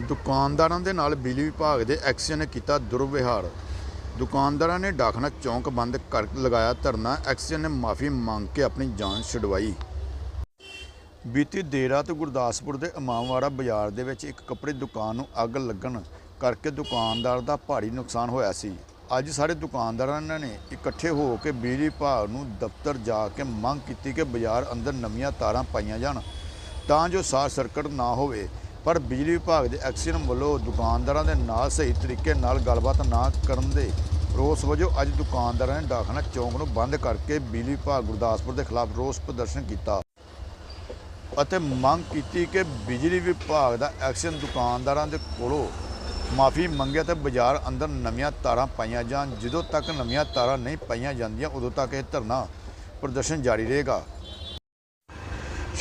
ਦੁਕਾਨਦਾਰਾਂ ਦੇ ਨਾਲ ਬਿਜਲੀ ਵਿਭਾਗ ਦੇ ਐਕਸੀਅਨ ਨੇ ਕੀਤਾ ਦੁਰਵਿਹਾਰ। ਦੁਕਾਨਦਾਰਾਂ ਨੇ ਡਾਕਨਾ ਚੌਂਕ ਬੰਦ ਕਰ ਲਗਾਇਆ ਧਰਨਾ। ਐਕਸੀਅਨ ਨੇ ਮਾਫੀ ਮੰਗ ਕੇ ਆਪਣੀ ਜਾਨ ਛੁਡਵਾਈ। ਬੀਤੀ ਦੇਰ ਰਾਤ ਗੁਰਦਾਸਪੁਰ ਦੇ ਇਮਾਮਵਾੜਾ ਬਾਜ਼ਾਰ ਦੇ ਵਿੱਚ ਇੱਕ ਕੱਪੜੇ ਦੁਕਾਨ ਨੂੰ ਅੱਗ ਲੱਗਣ ਕਰਕੇ ਦੁਕਾਨਦਾਰ ਦਾ ਭਾਰੀ ਨੁਕਸਾਨ ਹੋਇਆ ਸੀ। ਅੱਜ ਸਾਰੇ ਦੁਕਾਨਦਾਰਾਂ ਨੇ ਇਕੱਠੇ ਹੋ ਕੇ ਬਿਜਲੀ ਵਿਭਾਗ ਨੂੰ ਦਫ਼ਤਰ ਜਾ ਕੇ ਮੰਗ ਕੀਤੀ ਕਿ ਬਾਜ਼ਾਰ ਅੰਦਰ ਨਵੀਆਂ ਤਾਰਾਂ ਪਾਈਆਂ ਜਾਣ। ਤਾਂ ਜੋ ਸ਼ਾਰਟ ਸਰਕਟ ਨਾ ਹੋਵੇ, ਪਰ ਬਿਜਲੀ ਵਿਭਾਗ ਦੇ ਐਕਸੀਅਨ ਵੱਲੋਂ ਦੁਕਾਨਦਾਰਾਂ ਦੇ ਨਾਲ ਸਹੀ ਤਰੀਕੇ ਨਾਲ ਗੱਲਬਾਤ ਨਾ ਕਰਨ ਦੇ ਰੋਸ ਵਜੋਂ ਅੱਜ ਦੁਕਾਨਦਾਰਾਂ ਨੇ ਡਾਕਣਾ ਚੌਂਕ ਨੂੰ ਬੰਦ ਕਰਕੇ ਬਿਜਲੀ ਵਿਭਾਗ ਗੁਰਦਾਸਪੁਰ ਦੇ ਖਿਲਾਫ ਰੋਸ ਪ੍ਰਦਰਸ਼ਨ ਕੀਤਾ ਅਤੇ ਮੰਗ ਕੀਤੀ ਕਿ ਬਿਜਲੀ ਵਿਭਾਗ ਦਾ ਐਕਸ਼ਨ ਦੁਕਾਨਦਾਰਾਂ ਦੇ ਕੋਲੋਂ ਮਾਫੀ ਮੰਗਿਆ ਤੇ ਬਾਜ਼ਾਰ ਅੰਦਰ ਨਵੀਆਂ ਤਾਰਾਂ ਪਾਈਆਂ ਜਾਣ। ਜਦੋਂ ਤੱਕ ਨਵੀਆਂ ਤਾਰਾਂ ਨਹੀਂ ਪਾਈਆਂ ਜਾਂਦੀਆਂ, ਉਦੋਂ ਤੱਕ ਇਹ ਧਰਨਾ ਪ੍ਰਦਰਸ਼ਨ ਜਾਰੀ ਰਹੇਗਾ।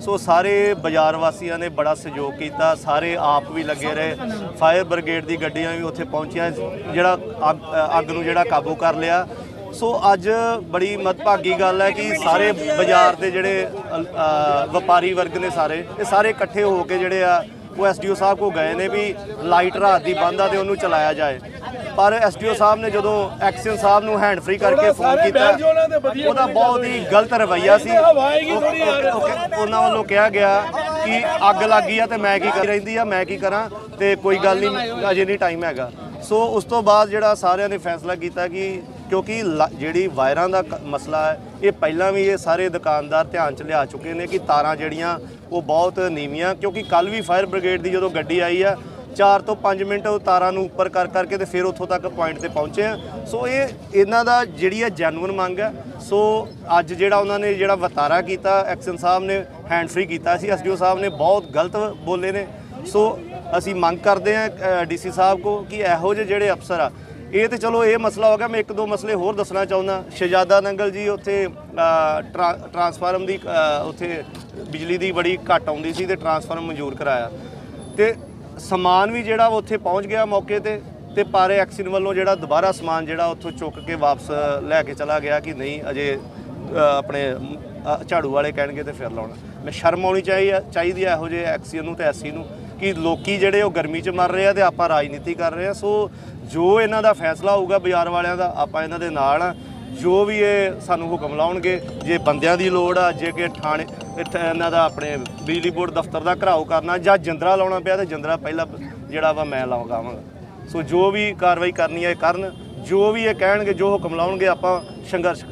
ਸੋ ਸਾਰੇ ਬਾਜ਼ਾਰ ਵਾਸੀਆਂ ਨੇ ਬੜਾ ਸਹਿਯੋਗ ਕੀਤਾ, ਸਾਰੇ ਆਪ ਵੀ ਲੱਗੇ ਰਹੇ। ਫਾਇਰ ਬ੍ਰਿਗੇਡ ਦੀ ਗੱਡੀਆਂ ਵੀ ਉੱਥੇ ਪਹੁੰਚੀਆਂ, ਜਿਹੜਾ ਅੱਗ ਅੱਗ ਨੂੰ ਜਿਹੜਾ ਕਾਬੂ ਕਰ ਲਿਆ। ਸੋ ਅੱਜ ਬੜੀ ਮਦਭਾਗੀ ਗੱਲ ਹੈ ਕਿ ਸਾਰੇ ਬਾਜ਼ਾਰ ਦੇ ਜਿਹੜੇ ਵਪਾਰੀ ਵਰਗ ਨੇ ਸਾਰੇ, ਇਹ ਸਾਰੇ ਇਕੱਠੇ ਹੋ ਕੇ ਜਿਹੜੇ ਆ, ਉਹ ਐਸਡੀਓ ਸਾਹਿਬ ਕੋ ਗਏ ਨੇ ਵੀ ਲਾਈਟ ਰਾਤ ਦੀ ਬੰਦ ਆ ਤੇ ਉਹਨੂੰ ਚਲਾਇਆ ਜਾਏ। ਪਰ ਐਸਡੀਓ ਸਾਹਿਬ ਨੇ ਜਦੋਂ ਐਕਸ਼ਨ ਸਾਹਿਬ ਨੂੰ ਹੈਂਡ ਫ੍ਰੀ ਕਰਕੇ ਫੋਨ ਕੀਤਾ ਉਹਦਾ ਬਹੁਤ ਹੀ ਗਲਤ ਰਵੱਈਆ ਸੀ। ਉਹ- ਉਹ- ਉਹ- ਉਹਨਾਂ ਵੱਲੋਂ ਕਿਹਾ ਗਿਆ ਕਿ ਅੱਗ ਲੱਗੀ ਆ ਤੇ ਮੈਂ ਕੀ ਕਰ ਰਹਿੰਦੀ ਆ ਮੈਂ ਕੀ ਕਰਾਂ ਤੇ ਕੋਈ ਗੱਲ ਨਹੀਂ ਅਜੇ ਨਹੀਂ ਟਾਈਮ ਹੈਗਾ। ਸੋ ਉਸ ਤੋਂ ਬਾਅਦ ਜਿਹੜਾ ਸਾਰਿਆਂ ਨੇ ਫੈਸਲਾ ਕੀਤਾ ਕਿ ਕਿਉਂਕਿ ਜਿਹੜੀ ਵਾਇਰਾਂ ਦਾ ਮਸਲਾ ਹੈ ਇਹ ਪਹਿਲਾਂ ਵੀ ਇਹ ਸਾਰੇ ਦੁਕਾਨਦਾਰ ਧਿਆਨ ਚ ਲਿਆ ਚੁੱਕੇ ਨੇ ਕਿ ਤਾਰਾਂ ਜਿਹੜੀਆਂ ਉਹ ਬਹੁਤ ਨੀਵੀਆਂ ਕਿਉਂਕਿ ਕੱਲ ਵੀ ਫਾਇਰ ਬ੍ਰਿਗੇਡ ਦੀ ਜਦੋਂ ਗੱਡੀ ਆਈ ਆ 4 ਤੋਂ 5 ਮਿੰਟ ਉਹ ਤਾਰਾਂ ਨੂੰ ਉੱਪਰ ਕਰ ਕਰਕੇ ਤੇ ਫਿਰ ਉੱਥੋਂ ਤੱਕ ਪੁਆਇੰਟ ਤੇ ਪਹੁੰਚੇ ਆ। ਸੋ ਇਹ ਇਹਨਾਂ ਦਾ ਜਿਹੜੀ ਆ ਜੈਨੂਇਨ ਮੰਗ ਹੈ ਸੋ ਅੱਜ ਜਿਹੜਾ ਉਹਨਾਂ ਨੇ ਜਿਹੜਾ ਵਤਾਰਾ ਕੀਤਾ ਐਕਸ਼ਨ ਸਾਹਿਬ ਨੇ ਹੈਂਡ ਫ੍ਰੀ ਕੀਤਾ ਸੀ ਐਸਡੀਓ ਸਾਹਿਬ ਨੇ ਬਹੁਤ ਗਲਤ ਬੋਲੇ ਨੇ। ਸੋ ਅਸੀਂ ਮੰਗ ਕਰਦੇ ਆ ਡੀਸੀ ਸਾਹਿਬ ਕੋ ਕਿ ਇਹੋ ਜਿਹੇ ਜਿਹੜੇ ਅਫਸਰ ਆ ਇਹ ਤੇ ਚਲੋ ਇਹ ਮਸਲਾ ਹੋ ਗਿਆ ਮੈਂ ਇੱਕ ਦੋ ਮਸਲੇ ਹੋਰ ਦੱਸਣਾ ਚਾਹੁੰਦਾ। ਸ਼ਹਿਜ਼ਾਦਾ ਨੰਗਲ ਜੀ ਉੱਥੇ ਅ, ਟਰਾਂਸਫਾਰਮ ਦੀ ਉੱਥੇ ਬਿਜਲੀ ਦੀ ਬੜੀ ਘੱਟ ਆਉਂਦੀ ਸੀ ਤੇ ਟਰਾਂਸਫਾਰਮ ਮਨਜ਼ੂਰ ਕਰਾਇਆ। ਤੇ ਸਮਾਨ ਵੀ ਜਿਹੜਾ ਵਾ ਉੱਥੇ ਪਹੁੰਚ ਗਿਆ ਮੌਕੇ ਤੇ ਤੇ ਪਾਰੇ ਐਕਸ਼ਨ ਵੱਲੋਂ ਜਿਹੜਾ ਦੁਬਾਰਾ ਸਮਾਨ ਜਿਹੜਾ ਉੱਥੋਂ ਚੁੱਕ ਕੇ ਵਾਪਸ ਲੈ ਕੇ ਚਲਾ ਗਿਆ ਕਿ ਨਹੀਂ, ਅਜੇ ਆਪਣੇ ਝਾੜੂ ਵਾਲੇ ਕਹਿਣਗੇ ਤੇ ਫਿਰ ਲਾਉਣਾ। ਮੈਂ ਸ਼ਰਮ ਆਉਣੀ ਚਾਹੀ ਚਾਹੀਦੀ ਹੈ ਇਹੋ ਜਿਹੇ ਐਕਸੀਅਨ ਨੂੰ ਤੇ ਐਸੀ ਨੂੰ ਕਿ ਲੋਕੀ ਜਿਹੜੇ ਉਹ ਗਰਮੀ 'ਚ ਮਰ ਰਹੇ ਆ ਤੇ ਆਪਾਂ ਰਾਜਨੀਤੀ ਕਰ ਰਹੇ ਆ। ਸੋ ਜੋ ਇਹਨਾਂ ਦਾ ਫੈਸਲਾ ਹੋਊਗਾ ਬਾਜ਼ਾਰ ਵਾਲਿਆਂ ਦਾ, ਆਪਾਂ ਇਹਨਾਂ ਦੇ ਨਾਲ ਆ। ਜੋ ਵੀ ਇਹ ਸਾਨੂੰ ਹੁਕਮ ਲਾਉਣਗੇ, ਜੇ ਬੰਦਿਆਂ ਦੀ ਲੋੜ ਆ, ਜੇ ਕਿ ਥਾਣੇ, ਇੱਥੇ ਇਹਨਾਂ ਦਾ ਆਪਣੇ ਬਿਜਲੀ ਬੋਰਡ ਦਫ਼ਤਰ ਦਾ ਘਰਾਓ ਕਰਨਾ ਜਾਂ ਜੰਦਰਾ ਲਾਉਣਾ ਪਿਆ ਤੇ ਜੰਦਰਾ ਪਹਿਲਾਂ ਜਿਹੜਾ ਵਾ ਮੈਂ ਲਾਵਾਂਗਾ। ਸੋ ਜੋ ਵੀ ਕਾਰਵਾਈ ਕਰਨੀ ਹੈ ਇਹ ਕਰਨ, ਜੋ ਵੀ ਇਹ ਕਹਿਣਗੇ, ਜੋ ਹੁਕਮ ਲਾਉਣਗੇ, ਆਪਾਂ ਸੰਘਰਸ਼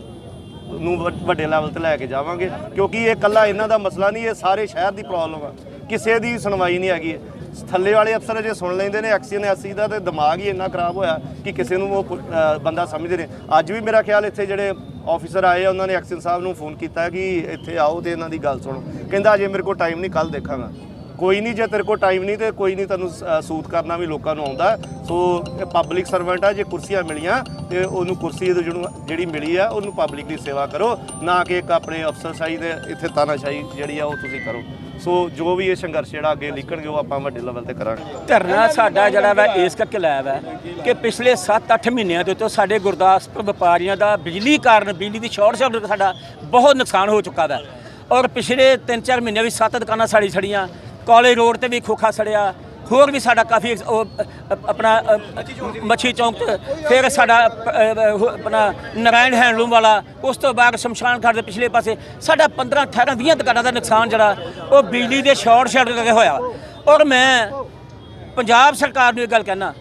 ਨੂੰ ਵੱਡ- ਵੱਡੇ ਲੈਵਲ ਤੇ ਲੈ ਕੇ ਜਾਵਾਂਗੇ, ਕਿਉਂਕਿ ਇਹ ਕੱਲਾ ਇਹਨਾਂ ਦਾ ਮਸਲਾ ਨਹੀਂ, ਇਹ ਸਾਰੇ ਸ਼ਹਿਰ ਦੀ ਪ੍ਰੋਬਲਮ ਆ। ਕਿਸੇ ਦੀ ਸੁਣਵਾਈ ਨਹੀਂ ਹੈਗੀ। ਥੱਲੇ ਵਾਲੇ ਅਫਸਰ ਜੇ ਸੁਣ ਲੈਂਦੇ ਨੇ ਐਕਸੀਅਨ ਐਸੀ ਦਾ ਤੇ ਦਿਮਾਗ ਹੀ ਇੰਨਾ ਖਰਾਬ ਹੋਇਆ ਕਿ ਕਿਸੇ ਨੂੰ ਉਹ ਬੰਦਾ ਸਮਝਦੇ ਨੇ। ਅੱਜ ਵੀ ਮੇਰਾ ਖਿਆਲ ਇੱਥੇ ਜਿਹੜੇ ਆਫੀਸਰ ਆਏ ਉਹਨਾਂ ਨੇ ਐਕਸੀਅਨ ਸਾਹਿਬ ਨੂੰ ਫੋਨ ਕੀਤਾ ਕਿ ਇੱਥੇ ਆਓ ਤੇ ਇਹਨਾਂ ਦੀ ਗੱਲ ਸੁਣੋ। ਕਹਿੰਦਾ ਅਜੇ ਮੇਰੇ ਕੋਲ ਟਾਈਮ ਨਹੀਂ ਕੱਲ ਦੇਖਾਂਗਾ। ਕੋਈ ਨਹੀਂ ਜੇ ਤੇਰੇ ਕੋਲ ਟਾਈਮ ਨਹੀਂ ਤੇ ਕੋਈ ਨਹੀਂ ਤੈਨੂੰ ਅ, ਸੂਤ ਕਰਨਾ ਵੀ ਲੋਕਾਂ ਨੂੰ ਆਉਂਦਾ। ਸੋ ਇਹ ਪਬਲਿਕ ਸਰਵੈਂਟ ਆ ਜੇ ਕੁਰਸੀਆਂ ਮਿਲੀਆਂ ਤੇ ਉਹਨੂੰ ਕੁਰਸੀ ਜਿਹੜੀ ਮਿਲੀ ਆ ਉਹਨੂੰ ਪਬਲਿਕ ਦੀ ਸੇਵਾ ਕਰੋ। ਨਾ ਕਿ ਇੱਕ ਆਪਣੇ ਅਫਸਰਸ਼ਾਹੀ ਦੇ ਇੱਥੇ ਤਾਨਾਸ਼ਾਹੀ ਜਿਹੜੀ ਆ ਉਹ ਤੁਸੀਂ ਕਰੋ। ਸੋ ਜੋ ਵੀ ਇਹ ਸੰਘਰਸ਼ ਜਿਹੜਾ ਅੱਗੇ ਲਿਖਣਗੇ ਉਹ ਆਪਾਂ ਵੱਡੇ ਲੈਵਲ ਤੇ ਕਰਾਂਗੇ। ਧਰਨਾ ਸਾਡਾ ਜਿਹੜਾ ਵਾ, ਇਸ ਕਰਕੇ ਲਾਇਆ ਵਾ ਕਿ ਪਿਛਲੇ 7-8 ਮਹੀਨਿਆਂ ਦੇ ਤੋਂ ਸਾਡੇ ਗੁਰਦਾਸਪੁਰ ਵਪਾਰੀਆਂ ਦਾ ਬਿਜਲੀ ਕਾਰਨ, ਬਿਜਲੀ ਦੀ ਸ਼ਾਰਟ ਸਰਕਟ ਸਾਡਾ ਬਹੁਤ ਨੁਕਸਾਨ ਹੋ ਚੁੱਕਾ ਵਾ। ਔਰ ਪਿਛਲੇ 3-4 ਮਹੀਨਿਆਂ ਵਿੱਚ ਸੱਤ ਦੁਕਾਨਾਂ ਸਾੜੀ ਛੜੀਆਂ ਕਾਲਜ ਰੋਡ ਤੇ ਵੀ ਖੋਖਾ ਸੜਿਆ ਹੋਰ ਵੀ ਸਾਡਾ ਕਾਫੀ, ਉਹ ਆਪਣਾ ਮੱਛੀ ਚੌਂਕ ਤੇ ਫਿਰ ਸਾਡਾ ਆਪਣਾ ਨਰਾਇਣ ਹੈਂਡਲੂਮ ਵਾਲਾ, ਉਸ ਤੋਂ ਬਾਅਦ ਸ਼ਮਸ਼ਾਨ ਘਾਟ ਦੇ ਪਿਛਲੇ ਪਾਸੇ ਸਾਡਾ 15 18 20 ਦੁਕਾਨਾਂ ਦਾ ਨੁਕਸਾਨ ਜਿਹੜਾ, ਉਹ ਬਿਜਲੀ ਦੇ ਸ਼ਾਰਟ ਸਰਕਟ ਕਰਕੇ ਹੋਇਆ। ਔਰ ਮੈਂ ਪੰਜਾਬ ਸਰਕਾਰ ਨੂੰ ਇਹ ਗੱਲ ਕਹਿਣਾ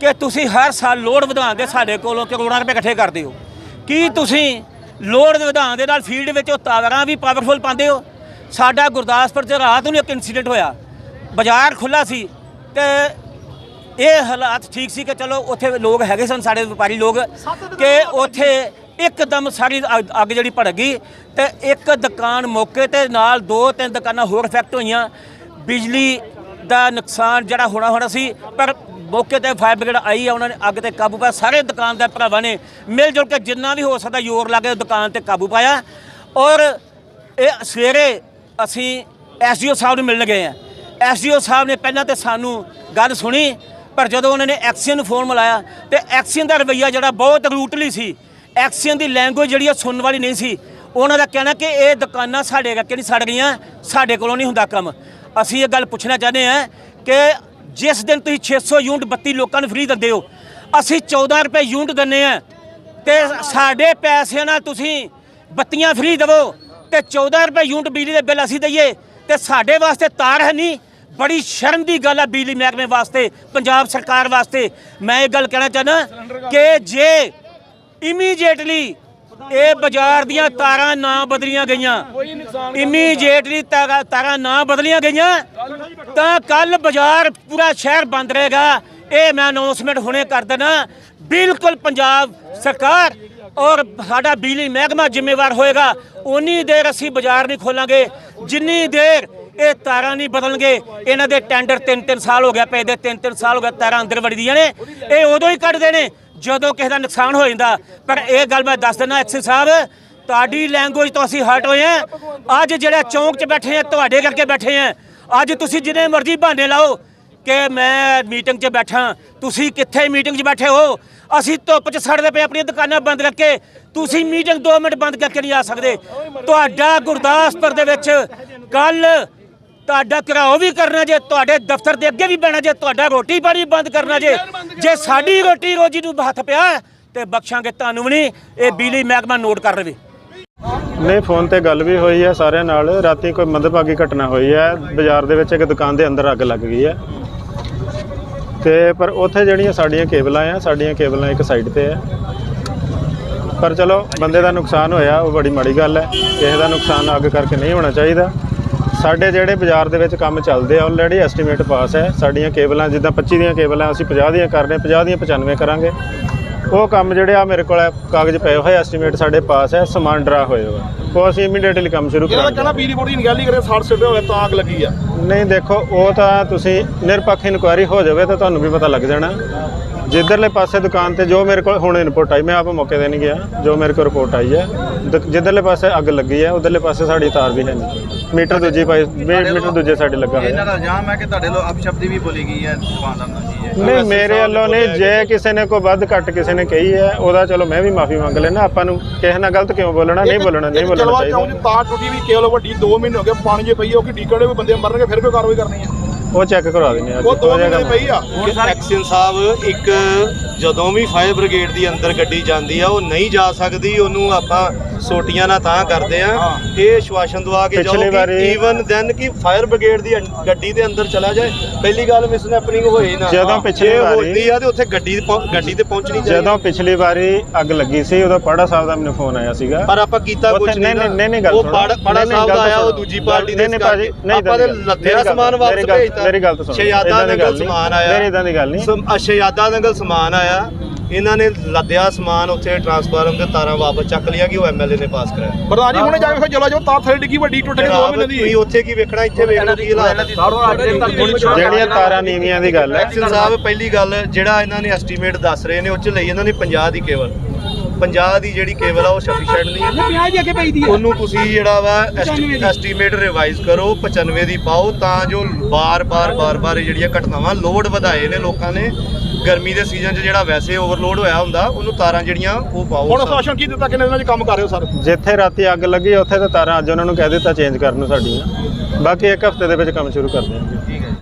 ਕਿ ਤੁਸੀਂ ਹਰ ਸਾਲ ਲੋਡ ਵਧਾਉਣ ਦੇ ਸਾਡੇ ਕੋਲੋਂ ਕਰੋੜਾਂ ਰੁਪਏ ਇਕੱਠੇ ਕਰਦੇ ਹੋ। ਕੀ ਤੁਸੀਂ ਲੋਡ ਵਧਾਉਣ ਦੇ ਨਾਲ ਫੀਲਡ ਵਿੱਚ ਉਹ ਤਾਵਰਾਂ ਵੀ ਪਾਵਰਫੁਲ ਪਾਉਂਦੇ ਹੋ? ਸਾਡਾ ਗੁਰਦਾਸਪੁਰ 'ਚ ਰਾਤ ਨੂੰ ਇੱਕ ਇਨਸੀਡੈਂਟ ਹੋਇਆ। ਬਾਜ਼ਾਰ ਖੁੱਲਾ ਸੀ। ਤੇ ਇਹ ਹਾਲਾਤ ਠੀਕ ਸੀ ਕਿ ਚਲੋ ਉੱਥੇ ਲੋਕ ਹੈਗੇ ਸਨ ਸਾਡੇ ਵਪਾਰੀ ਲੋਕ ਕਿ ਉੱਥੇ ਇੱਕਦਮ ਸਾਰੀ ਅੱਗ ਜਿਹੜੀ ਭੜਕ ਗਈ ਤੇ ਇੱਕ ਦੁਕਾਨ ਮੌਕੇ ਤੇ ਨਾਲ ਦੋ ਤਿੰਨ ਦੁਕਾਨਾਂ ਹੋਰ ਇਫੈਕਟ ਹੋਈਆਂ। ਬਿਜਲੀ ਦਾ ਨੁਕਸਾਨ ਜਿਹੜਾ ਹੋਣਾ ਹੋਣਾ ਸੀ ਪਰ ਮੌਕੇ ਤੇ ਫਾਇਰ ਬ੍ਰਿਗੇਡ ਆਈ ਆ ਉਹਨਾਂ ਨੇ ਅੱਗ ਤੇ ਕਾਬੂ ਪਾਇਆ। ਸਾਰੇ ਦੁਕਾਨਦਾਰ ਭਰਾਵਾਂ ਨੇ ਮਿਲ ਜੁਲ ਕੇ ਜਿੰਨਾ ਵੀ ਹੋ ਸਕਦਾ ਜ਼ੋਰ ਲਾ ਕੇ ਦੁਕਾਨ ਤੇ ਕਾਬੂ ਪਾਇਆ। ਔਰ ਇਹ ਸਵੇਰੇ ਅਸੀਂ ਐਸਡੀਓ ਸਾਹਿਬ ਨੂੰ ਮਿਲਣ ਗਏ ਆ। ਐਸਡੀਓ ਸਾਹਿਬ ਨੇ ਪਹਿਲਾਂ ਤੇ ਸਾਨੂੰ ਗੱਲ ਸੁਣੀ, ਪਰ ਜਦੋਂ ਉਹਨਾਂ ਨੇ ਐਕਸੀਅਨ ਨੂੰ ਫੋਨ ਮਿਲਾਇਆ, ਤੇ ਐਕਸੀਅਨ ਦਾ ਰਵੱਈਆ ਜਿਹੜਾ ਬਹੁਤ ਰੂਟਲੀ ਸੀ। ਐਕਸੀਅਨ ਦੀ ਲੈਂਗੁਏਜ ਜਿਹੜੀ ਆ ਸੁਣਨ ਵਾਲੀ ਨਹੀਂ ਸੀ। ਉਹਨਾਂ ਦਾ ਕਹਿਣਾ ਕਿ ਇਹ ਦੁਕਾਨਾਂ ਸਾਡੇ ਕਰਕੇ ਨਹੀਂ ਸੜ ਗਈਆਂ, ਸਾਡੇ ਕੋਲੋਂ ਨਹੀਂ ਹੁੰਦਾ ਕੰਮ। ਅਸੀਂ ਇਹ ਗੱਲ ਪੁੱਛਣਾ ਚਾਹੁੰਦੇ ਹਾਂ ਕਿ ਜਿਸ ਦਿਨ ਤੁਸੀਂ 600 ਯੂਨਿਟ ਬੱਤੀ ਲੋਕਾਂ ਨੂੰ ਫ੍ਰੀ ਦਿੰਦੇ ਹੋ, ਅਸੀਂ 14 ਰੁਪਏ ਯੂਨਿਟ ਦਿੰਨੇ ਆ ਤੇ ਸਾਡੇ ਪੈਸਿਆਂ ਨਾਲ ਤੁਸੀਂ ਬੱਤੀਆਂ ਫ੍ਰੀ ਦੇਵੋ ਤੇ 14 ਰੁਪਏ ਯੂਨਿਟ ਬਿਜਲੀ ਦੇ ਬਿੱਲ ਅਸੀਂ ਦਈਏ ਤੇ ਸਾਡੇ ਵਾਸਤੇ ਤਾਰ ਹੈ ਨਹੀਂ। ਬੜੀ ਸ਼ਰਮ ਦੀ ਗੱਲ ਹੈ ਬਿਜਲੀ ਮਹਿਕਮੇ ਵਾਸਤੇ, ਪੰਜਾਬ ਸਰਕਾਰ ਵਾਸਤੇ। ਮੈਂ ਇਹ ਗੱਲ ਕਹਿਣਾ ਚਾਹੁੰਦਾ ਕਿ ਜੇ ਇਮੀਡੀਏਟਲੀ ਇਹ ਬਾਜ਼ਾਰ ਦੀਆਂ ਤਾਰਾਂ ਨਾ ਬਦਲੀਆਂ ਗਈਆਂ ਇਮੀਡੀਏਟਲੀ ਤਾਰਾਂ ਤਾਰਾਂ ਨਾ ਬਦਲੀਆਂ ਗਈਆਂ, ਤਾਂ ਕੱਲ ਬਾਜ਼ਾਰ ਪੂਰਾ ਸ਼ਹਿਰ ਬੰਦ ਰਹੇਗਾ। ਇਹ ਮੈਂ ਅਨਾਉਂਸਮੈਂਟ ਹੁਣੇ ਕਰ ਦੇਣਾ ਬਿਲਕੁਲ ਪੰਜਾਬ ਸਰਕਾਰ ਔਰ ਸਾਡਾ ਬਿਜਲੀ ਮਹਿਕਮਾ ਜ਼ਿੰਮੇਵਾਰ ਹੋਏਗਾ। ਉਨੀ ਦੇਰ ਅਸੀਂ ਬਾਜ਼ਾਰ ਨਹੀਂ ਖੋਲਾਂਗੇ। ਜਿੰਨੀ ਦੇਰ ਇਹ ਤਾਰਾਂ ਨਹੀਂ ਬਦਲਣਗੇ। ਇਹਨਾਂ ਦੇ ਟੈਂਡਰ 3-3 ਸਾਲ ਹੋ ਗਿਆ ਪਏ ਦੇ 3-3 ਸਾਲ ਹੋ ਗਿਆ ਤਾਰਾਂ ਅੰਦਰ ਵੜਦੀਆਂ ਨੇ। ਇਹ ਉਦੋਂ ਹੀ ਕੱਢਦੇ ਨੇ, ਜਦੋਂ ਕਿਸੇ ਦਾ ਨੁਕਸਾਨ ਹੋ ਜਾਂਦਾ। ਪਰ ਇਹ ਗੱਲ ਮੈਂ ਦੱਸ ਦਿੰਦਾ ਐਕਸੀ ਸਾਹਿਬ, ਤੁਹਾਡੀ ਲੈਂਗੁਏਜ ਤੋਂ ਅਸੀਂ ਹਟ ਹੋਏ ਆ ਅੱਜ ਜਿਹੜਾ ਚੌਂਕ 'ਚ ਬੈਠੇ ਆ ਤੁਹਾਡੇ ਕਰਕੇ ਬੈਠੇ ਆ ਅੱਜ ਤੁਸੀਂ ਜਿੰਨੇ ਮਰਜ਼ੀ ਬਹਾਨੇ ਲਾਓ ਕਿ ਮੈਂ ਮੀਟਿੰਗ 'ਚ ਬੈਠਾ, ਤੁਸੀਂ ਕਿੱਥੇ ਮੀਟਿੰਗ 'ਚ ਬੈਠੇ ਹੋ? ਅਸੀਂ ਧੁੱਪ 'ਚ ਸੜਦੇ ਪਏ ਆਪਣੀਆਂ ਦੁਕਾਨਾਂ ਬੰਦ ਕਰਕੇ। ਤੁਸੀਂ ਮੀਟਿੰਗ 2 ਮਿੰਟ ਬੰਦ ਕਰਕੇ ਨਹੀਂ ਆ ਸਕਦੇ। ਤੁਹਾਡਾ ਗੁਰਦਾਸਪੁਰ ਦੇ ਵਿੱਚ ਕੱਲ ਤੁਹਾਡਾ ਘਰਾਓ ਵੀ ਕਰਨਾ ਜੇ, ਤੁਹਾਡੇ ਦਫ਼ਤਰ ਦੇ ਅੱਗੇ ਵੀ ਬਹਿਣਾ ਜੇ, ਤੁਹਾਡਾ ਰੋਟੀ ਪਾਣੀ ਬੰਦ ਕਰਨਾ ਜੇ। ਜੇ ਸਾਡੀ ਰੋਟੀ ਰੋਜੀ ਨੂੰ ਹੱਥ ਪਿਆ ਤੇ ਬਖਸ਼ਾਂਗੇ ਤੁਹਾਨੂੰ ਵੀ ਨਹੀਂ, ਇਹ ਬਿਜਲੀ ਮਹਿਕਮਾ ਨੋਟ ਕਰ ਲਵੇ। ਨਹੀਂ, ਫੋਨ ਤੇ ਗੱਲ ਵੀ ਹੋਈ ਹੈ ਸਾਰਿਆਂ ਨਾਲ। ਰਾਤੀ ਕੋਈ ਮੰਦਭਾਗੀ ਘਟਨਾ ਹੋਈ ਹੈ। ਬਾਜ਼ਾਰ ਦੇ ਵਿੱਚ ਇੱਕ ਦੁਕਾਨ ਦੇ ਅੰਦਰ ਅੱਗ ਲੱਗ ਗਈ ਹੈ। ਤੇ ਪਰ ਉੱਥੇ ਜਿਹੜੀਆਂ ਸਾਡੀਆਂ ਕੇਬਲਾਂ ਆ, ਸਾਡੀਆਂ ਕੇਬਲਾਂ ਇੱਕ ਸਾਈਡ ਤੇ ਹੈ। ਪਰ ਚਲੋ, ਬੰਦੇ ਦਾ ਨੁਕਸਾਨ ਹੋਇਆ, ਉਹ ਬੜੀ ਮਾੜੀ ਗੱਲ ਹੈ। ਕਿਸੇ ਦਾ ਨੁਕਸਾਨ ਅੱਗ ਕਰਕੇ ਨਹੀਂ ਹੋਣਾ ਚਾਹੀਦਾ। ਸਾਡੇ ਜਿਹੜੇ ਬਾਜ਼ਾਰ ਦੇ ਵਿੱਚ ਕੰਮ ਚੱਲਦੇ ਆ ਆਲਰੇਡੀ ਐਸਟੀਮੇਟ ਪਾਸ ਹੈ। ਸਾਡੀਆਂ ਕੇਬਲਾਂ ਜਿੱਦਾਂ 25 ਦੀਆਂ ਕੇਬਲਾਂ ਅਸੀਂ 50 ਦੀਆਂ ਕਰ ਰਹੇ ਹਾਂ 50 ਦੀਆਂ 95 ਕਰਾਂਗੇ। ਉਹ ਕੰਮ ਜਿਹੜੇ ਆ ਮੇਰੇ ਕੋਲ ਕਾਗਜ਼ ਪਏ ਹੋਏ ਐਸਟੀਮੇਟ ਸਾਡੇ ਪਾਸ ਹੈ ਸਮਾਨ ਡਰਾ ਹੋਏ ਹੋਏ ਉਹ ਅਸੀਂ ਇਮੀਡੀਏਟਲੀ ਕੰਮ ਸ਼ੁਰੂ ਕਰਾਂਗੇ। ਕਹਿੰਦਾ ਬਿਜਲੀ ਬੋਰਡ ਦੀ ਨਿਗਰਾਨੀ ਕਰੇ 60 ਸਿੱਟੇ ਹੋਏ ਤਾਂ ਅੱਗ ਲੱਗੀ ਆ। ਨਹੀਂ ਦੇਖੋ ਉਹ ਤਾਂ ਤੁਸੀਂ ਨਿਰਪੱਖ ਇਨਕੁਆਇਰੀ ਹੋ ਜਾਵੇ ਤਾਂ ਤੁਹਾਨੂੰ ਵੀ ਪਤਾ ਲੱਗ ਜਾਣਾ। ਜਿੱਧਰਲੇ ਪਾਸੇ ਦੁਕਾਨ ਤੇ ਜੋ ਮੇਰੇ ਕੋਲ ਹੁਣ ਇਨਪੁਟ ਆਈ ਮੈਂ ਆਪ ਮੌਕੇ ਤੇ ਨਹੀਂ ਗਿਆ ਜੋ ਮੇਰੇ ਕੋਲ ਰਿਪੋਰਟ ਆਈ ਹੈ। ਦ- ਜਿੱਧਰਲੇ ਪਾਸੇ ਅੱਗ ਲੱਗੀ ਹੈ ਉਧਰਲੇ ਪਾਸੇ ਸਾਡੀ ਤਾਰ ਵੀ ਹੈ ਨਹੀਂ। ਮੀਟਰ ਦੂਜੀ ਪਾਈ ਮੀਟਰ ਦੂਜੇ ਸਾਡੇ ਲੱਗਾ ਹੋਇਆ। ਇਹਨਾਂ ਦਾ ਇਲਜ਼ਾਮ ਹੈ ਕਿ ਤੁਹਾਡੇ ਲੋ ਅਪਸ਼ਬਦੀ ਵੀ ਬੋਲੀ ਗਈ ਹੈ ਦੁਕਾਨਦਾਰ ਨਾਲ ਜੀ ਹੈ? ਨਹੀਂ ਮੇਰੇ ਵੱਲੋਂ ਨਹੀਂ ਜੇ ਕਿਸੇ ਨੇ ਕੋਈ ਵੱਧ ਘੱਟ ਕਿਸੇ ਨੇ ਕਹੀ ਹੈ ਉਹਦਾ ਚਲੋ ਮੈਂ ਵੀ ਮਾਫੀ ਮੰਗ ਲੈਣਾ ਆਪਾਂ ਨੂੰ ਕਿਸੇ ਨਾਲ ਗਲਤ ਕਿਉਂ ਬੋਲਣਾ ਨਹੀਂ ਬੋਲਣਾ ਨਹੀਂ ਬੋਲਣਾ ਚਾਹੀਦਾ। ਤਾਰ ਟੁੱਟੀ ਵੀ ਕੇਵਲ ਵੱਡੀ 2 ਮਹੀਨੇ ਹੋ ਗਏ ਪਾਣੀ 'ਚ ਪਈ ਉਹ ਕਿ ਡੀਕੜੇ ਵੀ ਬੰਦੇ ਮਰਨਗੇ ਫਿਰ ਕੋਈ ਕਾਰਵਾਈ ਕਰਨੀ ਆ ਉਹ ਚੈੱਕ ਕਰਵਾ ਦਿੰਦੇ ਆ ਉਹ 2 ਮਹੀਨੇ ਦੀ ਪਈ ਆ। ਐਕਸ਼ਨ ਸਾਹਿਬ ਇੱਕ ਜਦੋਂ ਵੀ ਫਾਇਰ ਬ੍ਰਿਗੇਡ ਦੀ ਅੰਦਰ ਗੱਡੀ ਜਾਂਦੀ ਆ ਉਹ ਨਹੀਂ ਜਾ ਸਕਦੀ ਉਹਨੂੰ ਆਪਾਂ ਸੋਟੀਆਂ ਨਾਲ ਤਾਂ ਕਰਦੇ ਆ। ਇਹ ਸ਼ਵਾਸ਼ਨ ਦਵਾ ਕੇ ਜਾਓ ਕਿ ਈਵਨ ਦੈਨ ਕਿ ਫਾਇਰ ਬ੍ਰਿਗੇਡ ਦੀ ਗੱਡੀ ਦੇ ਅੰਦਰ ਚਲਾ ਜਾਏ। ਪਹਿਲੀ ਗੱਲ ਮਿਸਨੈਪਨਿੰਗ ਹੋਏ ਨਾ। ਜਦੋਂ ਪਿਛਲੀ ਵਾਰੀ- ਹੁੰਦੀ ਆ ਤੇ ਉੱਥੇ ਗੱਡੀ ਗੱਡੀ ਤੇ ਪਹੁੰਚਣੀ ਚਾਹੀਦੀ। ਜਦੋਂ ਪਿਛਲੀ ਵਾਰੀ ਅੱਗ ਲੱਗੀ ਸੀ ਉਦੋਂ ਪਾੜਾ ਸਾਹਿਬ ਦਾ ਮੈਨੂੰ ਫੋਨ ਆਇਆ ਸੀਗਾ। ਪਰ ਆਪਾਂ ਕੀਤਾ ਕੁਝ ਨਹੀਂ ਨਹੀਂ। ਨਹੀਂ ਗੱਲ ਉਹ। ਪਾੜਾ ਸਾਹਿਬ ਦਾ ਆਇਆ ਉਹ। ਦੂਜੀ ਪਾਰਟੀ ਦੇ ਨਹੀਂ ਭਾਜੀ ਨਹੀਂ ਆਪਾਂ ਦੇ ਗੱਲ- ਸਮਾਨ ਵਾਪਸ ਭੇਜਤਾ। ਮੇਰੀ ਗੱਲ ਤਾਂ ਸੁਣੋ। ਸ਼ਹਿਜ਼ਾਦਾ ਏਦਾਂ ਦੀ ਨਗਰ ਗੱਲ ਨਹੀਂ। ਸਮਾਨ ਆਇਆ। ਮੇਰੀ ਇਦਾਂ ਦੀ ਗੱਲ ਨਹੀਂ। ਸ਼ਹਿਜ਼ਾਦਾ ਨਗਰ ਸਮਾਨ ਆਇਆ। ਇਹਨਾਂ ਨੇ ਲੱਦਿਆ ਸਮਾਨ ਉੱਥੇ ਟਰਾਂਸਫਾਰਮ ਤੇ ਤਾਰਾਂ ਵਾਪਸ ਚੱਕ ਲਿਆ ਕਿ ਉਹ ਐਮਐਲਏ ਨੇ ਪਾਸ ਕਰਾਇਆ। ਪ੍ਰਧਾਨ ਜੀ ਹੁਣੇ ਜਾ ਕੇ ਫਿਰ ਚਲੋ ਜੋ ਤਾਰ ਥੱਲੇ ਡਿੱਗੀ ਵੱਡੀ ਟੁੱਟ ਕੇ 2 ਮਹੀਨੇ ਦੀ। ਤੁਸੀਂ ਉੱਥੇ ਕੀ ਵੇਖਣਾ? ਇੱਥੇ ਵੇਖ ਲਓ ਕੀ ਹਾਲਾਤ ਹੈ। ਜਿਹੜੀਆਂ ਤਾਰਾਂ ਨੀਵੀਆਂ ਦੀ ਗੱਲ ਹੈ। ਐਕਸ਼ਨ ਸਾਹਿਬ ਪਹਿਲੀ ਗੱਲ ਜਿਹੜਾ ਇਹਨਾਂ ਨੇ ਐਸਟੀਮੇਟ ਦੱਸ ਰਹੇ ਨੇ ਉਹ ਚ ਲਈ ਇਹਨਾਂ ਨੇ 50 ਦੀ ਕੇਵਲ। 50 ਦੀ ਜਿਹੜੀ ਕੇਵਲ ਆ ਉਹ ਸਫੀਸ਼ੀਐਂਟ ਨਹੀਂ ਹੈ। 50 ਦੀ ਅੱਗੇ ਪਈ ਦੀ ਉਹਨੂੰ ਤੁਸੀਂ ਜਿਹੜਾ ਵਾ ਐਸਟੀਮੇਟ ਰਿਵਾਈਜ਼ ਕਰੋ 95 ਦੀ ਪਾਓ ਤਾਂ ਜੋ ਬਾਰ-ਬਾਰ ਬਾਰ-ਬਾਰ ਇਹ ਜਿਹੜੀਆਂ ਘਟਨਾਵਾਂ ਲੋਡ ਵਧਾਏ ਨੇ ਲੋਕਾਂ ਨੇ। ਗਰਮੀ ਦੇ ਸੀਜ਼ਨ 'ਚ ਜਿਹੜਾ ਵੈਸੇ ਓਵਰਲੋਡ ਹੋਇਆ ਹੁੰਦਾ ਉਹਨੂੰ ਤਾਰਾਂ ਜਿਹੜੀਆਂ ਉਹ ਪਾਓ। ਹੁਣ ਸ਼ਾਸਨ ਕੀ ਦਿੱਤਾ ਕਿੰਨੇ ਦਿਨਾਂ 'ਚ ਕੰਮ ਕਰ ਰਹੇ ਹੋ ਸਰ? ਜਿੱਥੇ ਰਾਤੀ ਅੱਗ ਲੱਗੀ ਉੱਥੇ ਤਾਂ ਤਾਰਾਂ ਅੱਜ ਉਹਨਾਂ ਨੂੰ ਕਹਿ ਦਿੱਤਾ ਚੇਂਜ ਕਰਨ ਨੂੰ ਸਾਡੀਆਂ ਬਾਕੀ ਇੱਕ ਹਫ਼ਤੇ ਦੇ ਵਿੱਚ ਕੰਮ ਸ਼ੁਰੂ ਕਰ ਦੇਣਗੇ।